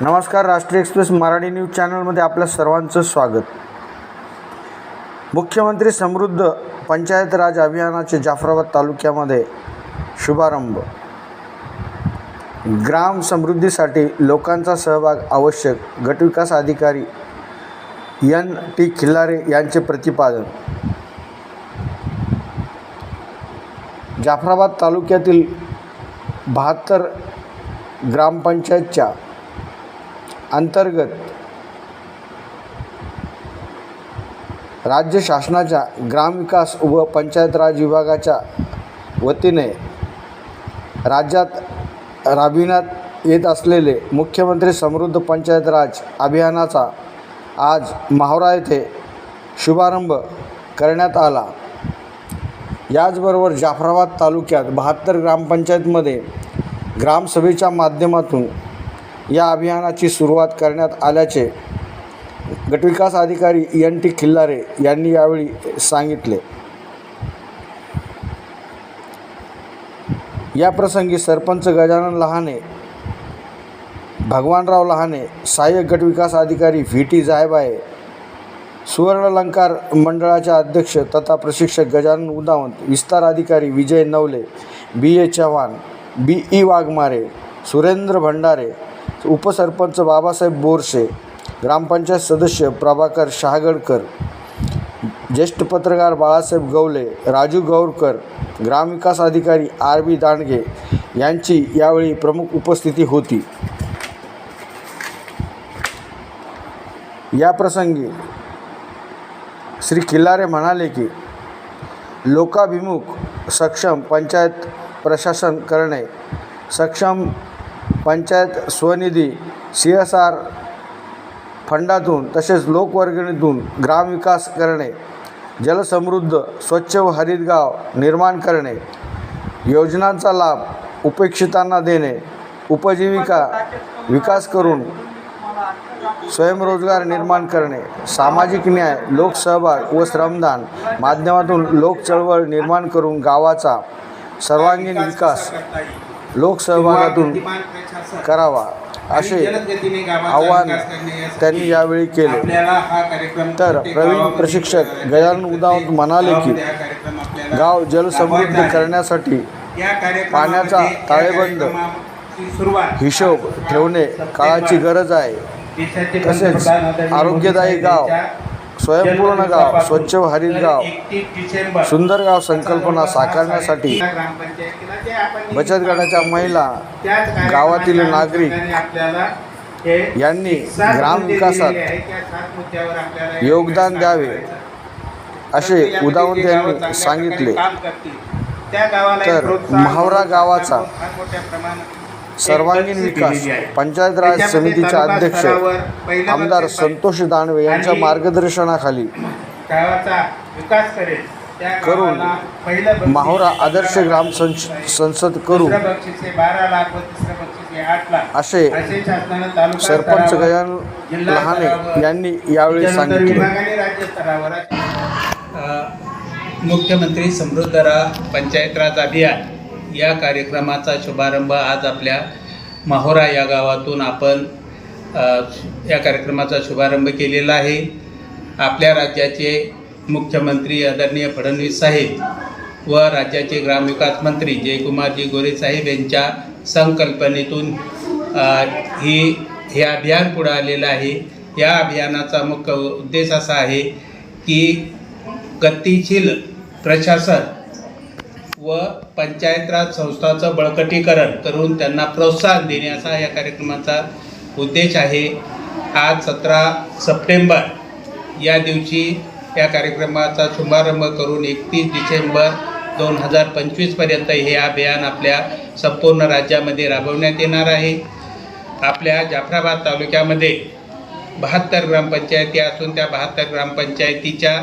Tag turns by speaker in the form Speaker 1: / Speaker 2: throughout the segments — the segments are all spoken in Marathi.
Speaker 1: नमस्कार राष्ट्रीय एक्सप्रेस मराठी न्यूज चॅनलमध्ये आपल्या सर्वांचं स्वागत. मुख्यमंत्री समृद्ध पंचायत राज अभियानाचे जाफराबाद तालुक्यामध्ये शुभारंभ. ग्राम समृद्धीसाठी लोकांचा सहभाग आवश्यक गटविकास अधिकारी एन टी खिल्लारे यांचे प्रतिपादन. जाफराबाद तालुक्यातील बहात्तर ग्रामपंचायतच्या अंतर्गत राज्य शासनाच्या ग्रामविकास व पंचायत राज विभागाच्या वतीने राज्यात राबविण्यात येत असलेले मुख्यमंत्री समृद्ध पंचायत राज अभियानाचा आज माहोरा येथे शुभारंभ करण्यात आला. याचबरोबर जाफराबाद तालुक्यात बहात्तर ग्रामपंचायतमध्ये ग्रामसभेच्या माध्यमातून या अभियानाची सुरुवात करण्यात आल्याचे गटविकास अधिकारी एन टी खिल्लारे यांनी यावेळी सांगितले. याप्रसंगी सरपंच गजानन लहाने भगवानराव लहाने सहाय्यक गटविकास अधिकारी व्ही टी जायबाये सुवर्णलंकार मंडळाचे अध्यक्ष तथा प्रशिक्षक गजानन उदावंत विस्तार अधिकारी Vijay Navale B A Chavan B E Waghmare Surendra Bhandare उपसरपंच बाबासाहेब बोरसे ग्रामपंचायत सदस्य प्रभाकर शहागडकर ज्येष्ठ पत्रकार बाळासाहेब गवले राजू गौरकर ग्रामविकास अधिकारी आर बी दांडगे यांची यावेळी प्रमुख उपस्थिती होती. याप्रसंगी श्री खिल्लारे म्हणाले की लोकाभिमुख सक्षम पंचायत प्रशासन करणे सक्षम पंचायत स्वनिधी सी एस आर फंडातून तसेच लोकवर्गणीतून ग्रामविकास करणे जलसमृद्ध स्वच्छ व हरित गाव निर्माण करणे योजनांचा लाभ उपेक्षितांना देणे उपजीविका विकास करून स्वयंरोजगार निर्माण करणे सामाजिक न्याय लोकसहभाग व श्रमदान माध्यमातून लोकचळवळ निर्माण करून गावाचा सर्वांगीण विकास लोकसहभागातून करावा. असे आव्हान त्यांनी यावेळी केले. तर प्रवीण प्रशिक्षक गजानन उदावत म्हणाले की गाव जलसमृद्ध करण्यासाठी पाण्याचा ताळेबंद हिशोब ठेवणे काळाची गरज आहे. तसेच आरोग्यदायी गाव स्वयंपूर्ण गाव स्वच्छ हरित गाव सुंदर गाव संकल्पना साकारण्यासाठी बचत गटाच्या महिला गावातील नागरिक यांनी ग्रामविकासात योगदान द्यावे असे उदावंत यांनी सांगितले. तर महावरा गावाचा सर्वांगीण विकास पंचायत राज समितीचे अध्यक्ष आमदार संतोष दानवे यांच्या मार्गदर्शनाखाली
Speaker 2: गावाचा विकास करेल. त्या
Speaker 1: करून माहोरा. आदर्श ग्राम संस संसद करू असे सरपंच
Speaker 2: जिल्हा
Speaker 1: लहाने यांनी यावेळी सांगितले.
Speaker 2: विभागाने राज्य स्तरावर. मुख्यमंत्री समृद्धरा पंचायत राज अभियान. या कार्यक्रमाचा शुभारंभ आज आपल्या माहोरा या गावातून आपण या कार्यक्रमाचा शुभारंभ केलेला आहे. आपल्या राज्याचे मुख्यमंत्री आदरणीय फडणवीस साहेब व राज्याचे ग्रामविकास मंत्री जयकुमारजी गोरे साहेब यांच्या संकल्पनेतून ही हे अभियान पुढं आलेलं आहे. या अभियानाचा मुख्य उद्देश असा आहे की गतिशील प्रशासन व पंचायत राज संस्थाचं बळकटीकरण करून त्यांना प्रोत्साहन देण्याचा या कार्यक्रमाचा उद्देश आहे. आज सतरा सप्टेंबर या दिवशी या कार्यक्रमाचा शुभारंभ करून एकतीस डिसेंबर दोन हजार पंचवीसपर्यंत हे अभियान आपल्या संपूर्ण राज्यामध्ये राबवण्यात येणार आहे. आपल्या जाफराबाद तालुक्यामध्ये बहात्तर ग्रामपंचायती असून त्या बहात्तर ग्रामपंचायतीच्या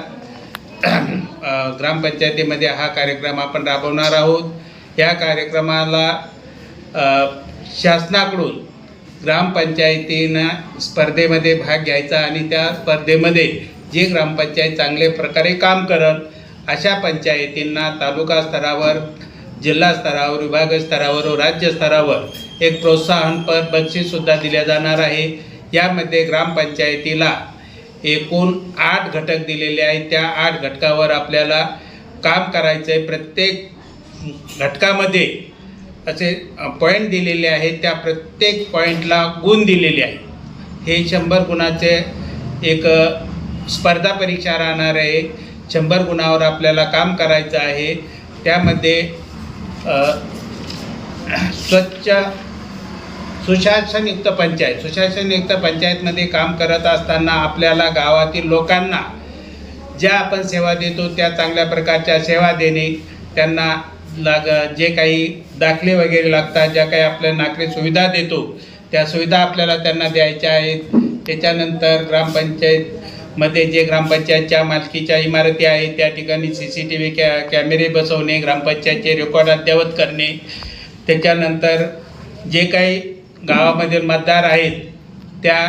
Speaker 2: ग्रामपंचायतीमध्ये हा कार्यक्रम आपण राबवणार आहोत. या कार्यक्रमाला शासनाकडून ग्रामपंचायतीनं स्पर्धेमध्ये भाग घ्यायचा आणि त्या स्पर्धेमध्ये जे ग्रामपंचायत चांगले प्रकारे काम करत अशा पंचायतींना तालुका स्तरावर जिल्हा स्तरावर विभाग स्तरावर व राज्य स्तरावर एक प्रोत्साहनपर बक्षीससुद्धा दिल्या जाणार आहे. यामध्ये ग्रामपंचायतीला एकूण आठ घटक दिलेले आहेत. त्या आठ घटकावर आपल्याला काम करायचं आहे प्रत्येक घटकामध्ये असे पॉईंट दिलेले आहेत. त्या प्रत्येक पॉईंटला गुण दिलेले आहेत. हे शंभर गुणाचे एक स्पर्धा परीक्षा राहणार आहे. शंभर गुणावर आपल्याला काम करायचं आहे. त्यामध्ये स्वच्छ सुशासनयुक्त पंचायत. सुशासनयुक्त पंचायतमध्ये काम करत असताना आपल्याला गावातील लोकांना ज्या आपण सेवा देतो त्या चांगल्या प्रकारच्या सेवा देणे त्यांना लाग जे काही दाखले वगैरे लागतात ज्या काही आपल्या नागरिक सुविधा देतो त्या सुविधा आपल्याला त्यांना द्यायच्या आहेत. त्याच्यानंतर ग्रामपंचायतमध्ये जे ग्रामपंचायतच्या मालकीच्या इमारती आहेत त्या ठिकाणी सी सी टी व्ही कॅ कॅमेरे बसवणे ग्रामपंचायतचे रेकॉर्ड अद्ययावत करणे. त्याच्यानंतर जे काही गावामधील मतदार आहेत त्या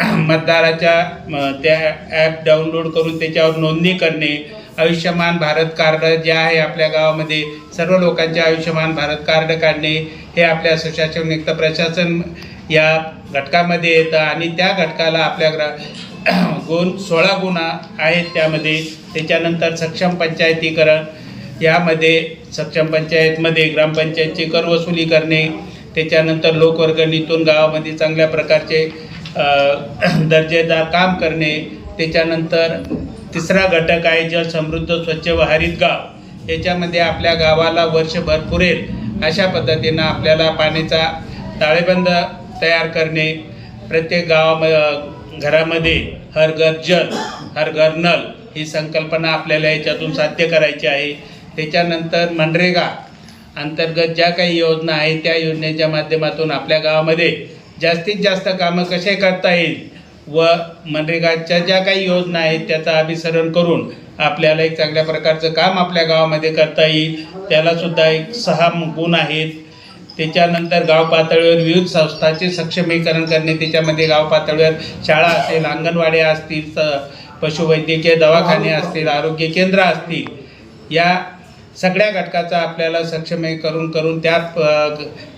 Speaker 2: मतदाराच्या त्या ॲप डाउनलोड करून त्याच्यावर नोंदणी करणे आयुष्यमान भारत कार्ड जे आहे आपल्या गावामध्ये सर्व लोकांचे आयुष्यमान भारत कार्ड काढणे हे आपल्या सुशासनयुक्त प्रशासन या घटकामध्ये येतं आणि त्या घटकाला आपल्या ग्रा गुण सोळा गुण आहेत त्यामध्ये. त्याच्यानंतर सक्षम पंचायतीकरण यामध्ये सक्षम पंचायतमध्ये ग्रामपंचायतची कर वसुली करणे त्याच्यानंतर लोकवर्गणीतून गावामध्ये चांगल्या प्रकारचे दर्जेदार काम करणे त्याच्यानंतर तिसरा घटक आहे जल समृद्ध स्वच्छ व हरित गाव. याच्यामध्ये आपल्या गावाला वर्षभर पुरेल अशा पद्धतीनं आपल्याला पाण्याचा ताळेबंद तयार करणे प्रत्येक गावाम घरामध्ये हर घर जल हर घर नल ही संकल्पना आपल्याला याच्यातून साध्य करायची आहे. त्याच्यानंतर मनरेगा अंतर्गत ज्या काही योजना आहेत त्या योजनेच्या माध्यमातून आपल्या गावामध्ये जास्तीत जास्त कामं कसे करता येईल व मनरेगाच्या ज्या काही योजना आहेत त्याचा अभिसरण करून आपल्याला एक चांगल्या प्रकारचं काम आपल्या गावामध्ये करता येईल. त्यालासुद्धा एक सहा गुण आहेत. त्याच्यानंतर गाव पातळीवर विविध संस्थांचे सक्षमीकरण करणे त्याच्यामध्ये गाव पातळीवर शाळा असेल अंगणवाड्या असतील स- पशुवैद्यकीय दवाखाने असतील आरोग्य केंद्र असतील या सगळ्या घटकाचा आपल्याला सक्षमीकरण करून त्यात अ,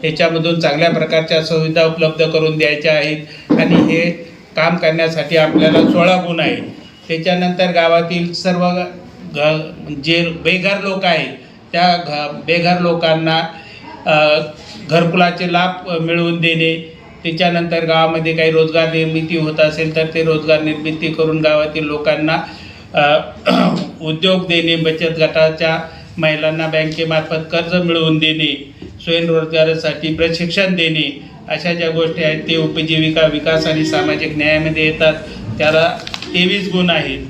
Speaker 2: ह्याच्यामधून चांगल्या प्रकारच्या सुविधा उपलब्ध करून द्यायच्या आहेत. आणि हे काम करण्यासाठी आपल्याला सोळा गुण आहेत. त्याच्यानंतर गावातील सर्व घ जे बेघर लोक आहेत त्या घ बेघर लोकांना घरकुलाचे लाभ मिळवून देणे. त्याच्यानंतर गावामध्ये काही रोजगार निर्मिती होत असेल तर ते रोजगार निर्मिती करून गावातील लोकांना उद्योग देणे बचत गटाच्या महिलांना बँकेमार्फत कर्ज मिळवून देणे स्वयंरोजगारासाठी प्रशिक्षण देणे अशा ज्या गोष्टी आहेत ते उपजीविका विकास आणि सामाजिक न्यायामध्ये येतात. त्याला तेवीस गुण आहेत.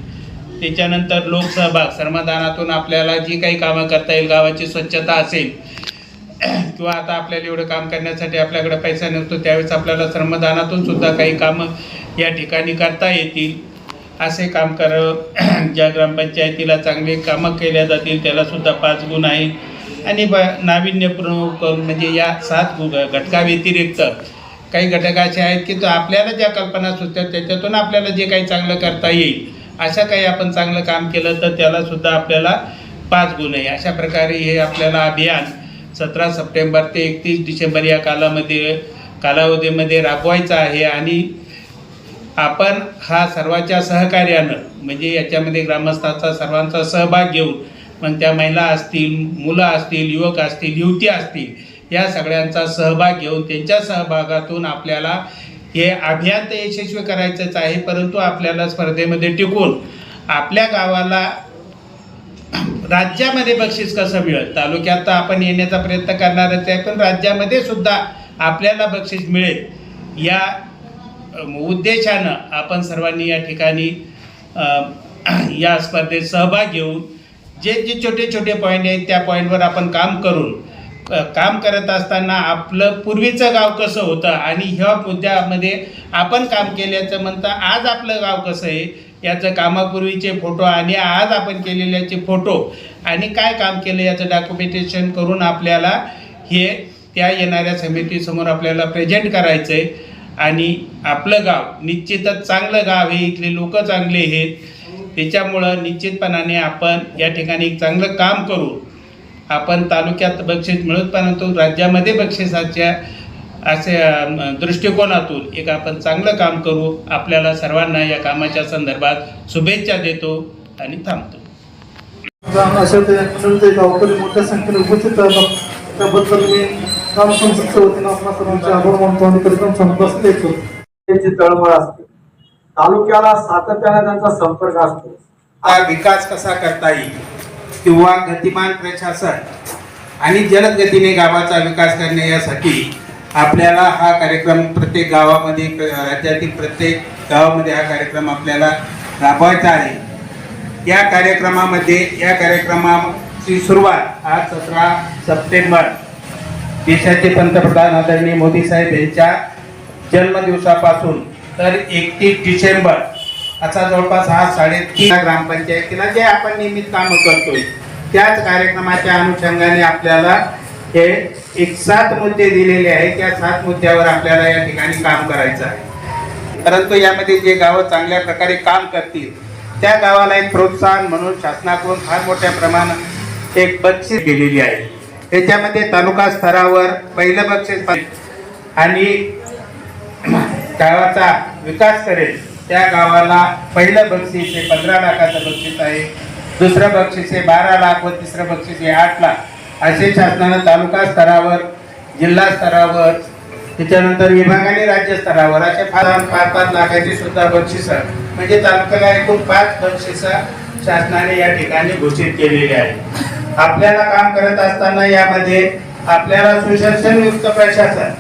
Speaker 2: त्याच्यानंतर लोकसहभाग श्रमदानातून आपल्याला जी काही कामं करता येईल गावाची स्वच्छता असेल किंवा आता आपल्याला एवढं काम करण्यासाठी आपल्याकडे पैसा नसतो त्यावेळेस आपल्याला श्रमदानातून सुद्धा काही कामं या ठिकाणी करता येतील. असे काम करावं ज्या ग्रामपंचायतीला चांगले कामं केल्या जातील त्यालासुद्धा पाच गुण आहे. आणि ब नाविन्यपूर्ण करून म्हणजे या सात गु घटकाव्यतिरिक्त काही घटक असे आहेत की तो आपल्याला ज्या कल्पना सुचतात त्याच्यातून आपल्याला जे काही चांगलं करता येईल अशा काही आपण चांगलं काम केलं तर त्यालासुद्धा आपल्याला पाच गुण आहे. अशा प्रकारे हे आपल्याला अभियान सतरा सप्टेंबर ते एकतीस डिसेंबर या कालामध्ये कालावधीमध्ये राबवायचं आहे. आणि आपण हा सर्वांच्या सहकार्यानं म्हणजे याच्यामध्ये ग्रामस्थाचा सर्वांचा सहभाग घेऊन मग त्या महिला असतील मुलं असतील युवक असतील युवती असतील या सगळ्यांचा सहभाग घेऊन त्यांच्या सहभागातून आपल्याला हे अभियान तर यशस्वी करायचंच आहे परंतु आपल्याला स्पर्धेमध्ये टिकून आपल्या गावाला राज्यामध्ये बक्षीस कसं मिळेल? तालुक्यात तर आपण येण्याचा प्रयत्न करणारच आहे पण राज्यामध्ये सुद्धा आपल्याला बक्षीस मिळेल या उद्देशानं आपण सर्वांनी या ठिकाणी या स्पर्धेत सहभाग घेऊन जे जे छोटे छोटे पॉईंट आहेत त्या पॉईंटवर आपण काम करून काम करत असताना आपलं पूर्वीचं गाव कसं होतं आणि ह्या मुद्द्यामध्ये आपण काम केल्याचं म्हणता आज आपलं गाव कसं आहे याचं कामापूर्वीचे फोटो आणि आज आपण केलेल्याचे फोटो आणि काय काम केलं याचं डॉक्युमेंटेशन करून आपल्याला हे त्या येणाऱ्या समितीसमोर आपल्याला प्रेझेंट करायचं आहे आणि आपलं गाव निश्चितच चांगलं गाव हे इथले लोक चांगले आहेत. त्याच्यामुळं निश्चितपणाने आपण या ठिकाणी एक चांगलं काम करू. आपण तालुक्यात बक्षीस मिळत परंतु राज्यामध्ये बक्षिसाच्या असे दृष्टिकोनातून एक आपण चांगलं काम करू. आपल्याला सर्वांना या कामाच्या संदर्भात शुभेच्छा देतो आणि थांबतो.
Speaker 3: अशा गावकरी मोठ्या संख्येने उपस्थित त्याबद्दल मी ग्राम संसदच्या वतीनं आपल्या सर्वांचे आभार मानतो आणि कार्यक्रम संपत
Speaker 4: त्यांची तळमळ असते तालुक्याला सातत्याने त्यांचा संपर्क असतो
Speaker 2: हा विकास कसा करता येईल? किंवा गतिमान प्रशासन आणि जलद गतीने गावाचा विकास करणे यासाठी आपल्याला हा कार्यक्रम प्रत्येक गावामध्ये राज्यातील प्रत्येक गावामध्ये हा कार्यक्रम आपल्याला राबवायचा आहे. या कार्यक्रमामध्ये या कार्यक्रमाची सुरुवात आज सतरा सप्टेंबर देशाचे पंतप्रधान आदरणीय मोदी साहेब यांच्या जन्मदिवसापासून तर एकतीस डिसेंबर असा जवळपास हा साडेतीन ग्रामपंचायतीला जे आपण नियमित कामं करतोय त्याच कार्यक्रमाच्या अनुषंगाने आपल्याला हे एक सात मुद्दे दिलेले आहेत त्या सात मुद्द्यावर आपल्याला या ठिकाणी काम करायचं आहे. परंतु यामध्ये जे गावं चांगल्या प्रकारे काम करतील त्या गावाला एक प्रोत्साहन म्हणून शासनाकडून फार मोठ्या प्रमाणात एक बक्षीस दिलेली आहे. त्याच्यामध्ये तालुका स्तरावर पहिलं बक्षीस आणि गावाचा विकास करेल. त्या गावाला पहिलं बक्षीस हे पंधरा लाखाचं बक्षीस आहे. दुसरं बक्षीस हे बारा लाख व तिसरं बक्षीस हे आठ लाख. असे शासनानं तालुका स्तरावर जिल्हा स्तरावर त्याच्यानंतर विभाग आणि राज्य स्तरावर असे फार पाच पाच लाखाची सुद्धा बक्षीस म्हणजे तालुक्याला एकूण पाच बक्षीस शासनाने या ठिकाणी घोषित केलेली आहे आपल्याला काम करत असताना यामध्ये आपल्याला सुशासनयुक्त प्रशासन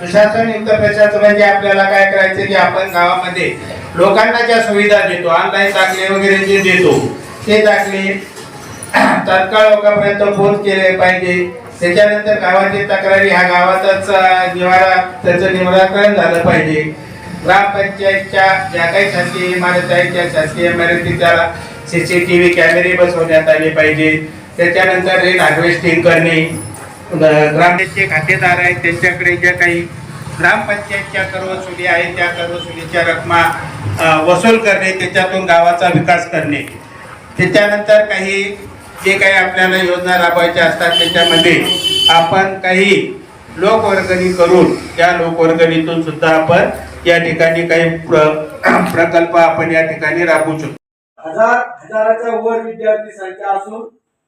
Speaker 2: सुशासनयुक्त प्रशासन म्हणजे आपल्याला काय करायचं की आपण गावामध्ये लोकांना ज्या सुविधा देतो ऑनलाईन दाखले वगैरे जे देतो ते दाखले तत्काळ लोकांपर्यंत पोहोच केले पाहिजे. त्याच्यानंतर गावाची तक्रारी ह्या गावाचाच निवारा त्याचं निवाराकरण झालं पाहिजे. ग्रामपंचायतच्या ज्या काही शासकीय इमारत आहेत त्या शासकीय इमारती त्याला सीसीटीव्ही कॅमेरे बसवण्यात आले पाहिजे. त्याच्यानंतर रेन हार्वेस्टिंग करणे. ग्रामपंचायतचे खातेदार आहेत त्यांच्याकडे ज्या काही ग्रामपंचायतच्या करवसुली आहेत त्या करवसुलीच्या रकमा वसूल करणे त्याच्यातून गावाचा विकास करणे. त्याच्यानंतर काही जे काही आपल्याला योजना राबवायच्या असतात त्याच्यामध्ये आपण काही लोकवर्गणी करून त्या लोकवर्गणीतून सुद्धा आपण या ठिकाणी काही प्र- प्रकल्प आपण या ठिकाणी राबवू शकतो.
Speaker 4: हजार हजाराच्या वर विद्यार्थी संख्या असून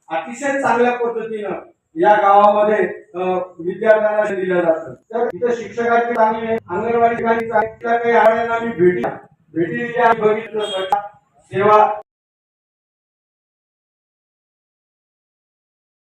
Speaker 4: अतिशय चांगल्या पद्धतीनं या गावामध्ये विद्यार्थ्यांना दिलं जातं. तर इथं शिक्षकाची चांगली अंगणवाडी काही आळ्यांना आम्ही भेटी भेटी दिल्या बघितलं. सेवा